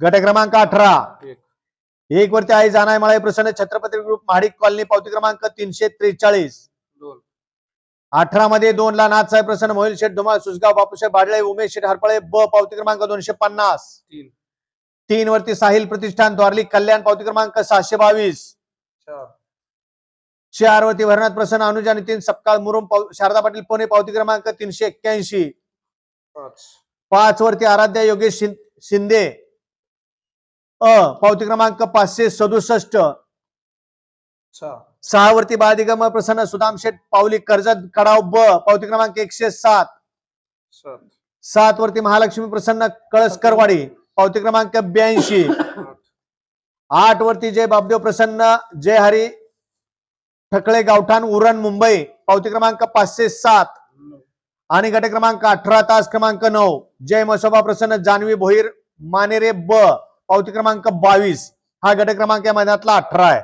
गट क्रमांक अठरा. एक. वरती आई जानाय मळाई प्रसन्न छत्रपती ग्रुप महाडिक कॉलनी पावती क्रमांक तीनशे त्रेचाळीस. अठरा मध्ये दोन ला नाथसाहेब प्रसन्न मोहिल शेठ धुमाळ सुसगाव बापूसाहेब बाडळे उमेश शेठ हरपळे ब पावती क्रमांक दोनशे पन्नास. तीन. वरती साहिल प्रतिष्ठान द्वारली कल्याण पावती क्रमांक सहाशे बावीस. चार. वरती भरनाथ प्रसन्न अनुजा नितीन सपकाळ मुरुम शारदा पाटील पुणे पावती क्रमांक तीनशे एक्क्याऐंशी. पाच. वरती आराध्या योगेश शिंदे. अ पावती क्रमांक पाचशे सदुसष्ट. सहा वरती बाळदिगम प्रसन्न सुदाम शेठ पावली कर्जत कडाव ब पावती क्रमांक एकशे सात. सात. वरती महालक्ष्मी प्रसन्न कळसकरवाडी पावती क्रमांक ब्याऐंशी. आठ. वरती जय बाबदेव प्रसन्न जय हरी ठकळे गावठाण उरण मुंबई पावती क्रमांक पाचशे सात. आणि गट क्रमांक अठरा तास क्रमांक नऊ. जय मसोबा प्रसन्न जानवी भोईर मानेरे ब. पावती क्रमांक बावीस. हा गट क्रमांक या महिन्यातला अठरा आहे.